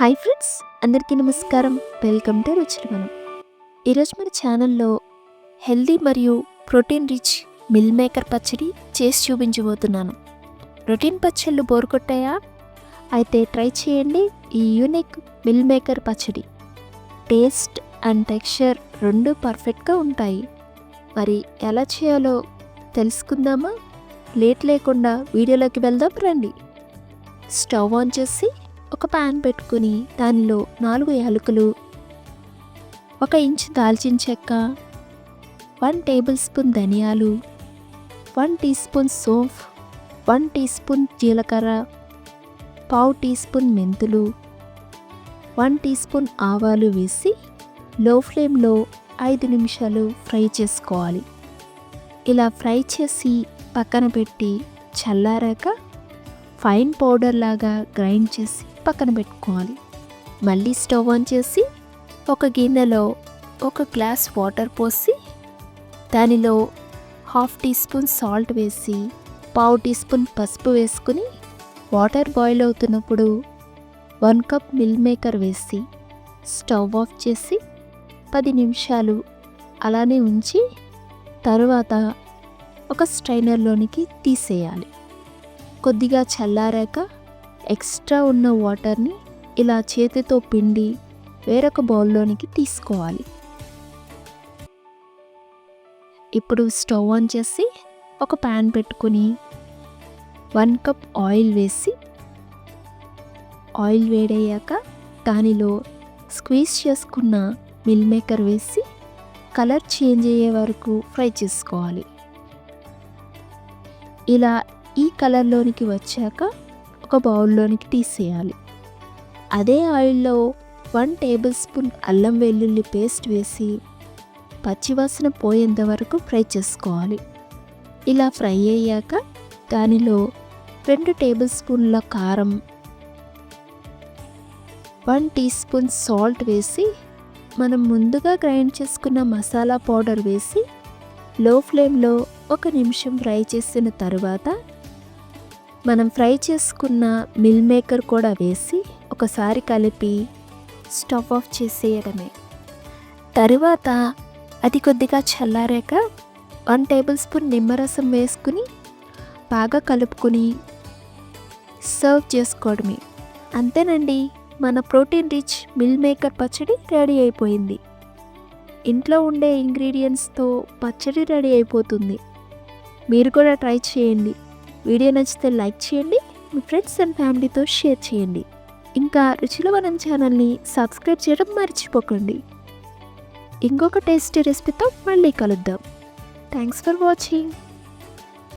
Hi friends అందరికీ నమస్కారం. Welcome to రుచులు ఈరోజు మన ఛానల్లో హెల్దీ మరియు ప్రోటీన్ రిచ్ మిల్ మేకర్ పచ్చడి చేసి చూపించబోతున్నాను. ప్రోటీన్ పచ్చళ్ళు బోర్ కొట్టాయా? అయితే ట్రై చేయండి ఈ యూనిక్ మిల్ మేకర్ పచ్చడి. టేస్ట్ అండ్ టెక్స్చర్ రెండు పర్ఫెక్ట్గా ఉంటాయి. మరి ఎలా చేయాలో తెలుసుకుందామా? లేట్ లేకుండా వీడియోలోకి వెళ్దాం రండి. స్టవ్ ఆన్ చేసి ఒక ప్యాన్ పెట్టుకుని దానిలో నాలుగు యాలకులు ఒక ఇంచు దాల్చిన చెక్క వన్ టేబుల్ స్పూన్ ధనియాలు వన్ టీ స్పూన్ సోంఫ్ వన్ టీ స్పూన్ జీలకర్ర పావు టీ స్పూన్ మెంతులు వన్ టీ స్పూన్ ఆవాలు వేసి లో ఫ్లేమ్లో ఐదు నిమిషాలు ఫ్రై చేసుకోవాలి. ఇలా ఫ్రై చేసి పక్కన పెట్టి చల్లారాక ఫైన్ పౌడర్ లాగా గ్రైండ్ చేసి పక్కన పెట్టుకోవాలి. మళ్ళీ స్టవ్ ఆన్ చేసి ఒక గిన్నెలో ఒక గ్లాస్ వాటర్ పోసి దానిలో హాఫ్ టీ స్పూన్ సాల్ట్ వేసి పావు టీ స్పూన్ పసుపు వేసుకుని వాటర్ బాయిల్ అవుతున్నప్పుడు వన్ కప్ మిల్ మేకర్ వేసి స్టవ్ ఆఫ్ చేసి పది నిమిషాలు అలానే ఉంచి తర్వాత ఒక స్ట్రైనర్లోనికి తీసేయాలి. కొద్దిగా చల్లారాక ఎక్స్ట్రా ఉన్న వాటర్ని ఇలా చేతితో పిండి వేరొక బౌల్లోనికి తీసుకోవాలి. ఇప్పుడు స్టవ్ ఆన్ చేసి ఒక ప్యాన్ పెట్టుకుని వన్ కప్ ఆయిల్ వేసి ఆయిల్ వేడయ్యాక దానిలో స్క్వీజ్ చేసుకున్న మిల్ మేకర్ వేసి కలర్ చేంజ్ అయ్యే వరకు ఫ్రై చేసుకోవాలి. ఇలా ఈ కలర్లోనికి వచ్చాక ఒక బౌల్లోనికి తీసేయాలి. అదే ఆయిల్లో వన్ టేబుల్ స్పూన్ అల్లం వెల్లుల్లి పేస్ట్ వేసి పచ్చివాసన పోయేంత వరకు ఫ్రై చేసుకోవాలి. ఇలా ఫ్రై అయ్యాక దానిలో రెండు టేబుల్ స్పూన్ల కారం వన్ టీ స్పూన్ సాల్ట్ వేసి మనం ముందుగా గ్రైండ్ చేసుకున్న మసాలా పౌడర్ వేసి లో ఫ్లేమ్లో ఒక నిమిషం ఫ్రై చేసిన తర్వాత మనం ఫ్రై చేసుకున్న మిల్ మేకర్ కూడా వేసి ఒకసారి కలిపి స్టవ్ ఆఫ్ చేసేయడమే. తరువాత అది కొద్దిగా చల్లారాక వన్ టేబుల్ స్పూన్ నిమ్మరసం వేసుకుని బాగా కలుపుకొని సర్వ్ చేసుకోవడమే. అంతేనండి మన ప్రోటీన్ రిచ్ మిల్ మేకర్ పచ్చడి రెడీ అయిపోయింది. ఇంట్లో ఉండే ఇంగ్రీడియంట్స్తో పచ్చడి రెడీ అయిపోతుంది. మీరు కూడా ట్రై చేయండి. వీడియో నచ్చితే లైక్ చేయండి మీ ఫ్రెండ్స్ అండ్ ఫ్యామిలీతో షేర్ చేయండి. ఇంకా రుచిలవనం ఛానల్ని సబ్స్క్రైబ్ చేయడం మర్చిపోకండి. ఇంకొక టేస్టీ రెసిపీతో మళ్ళీ కలుద్దాం. Thanks for watching.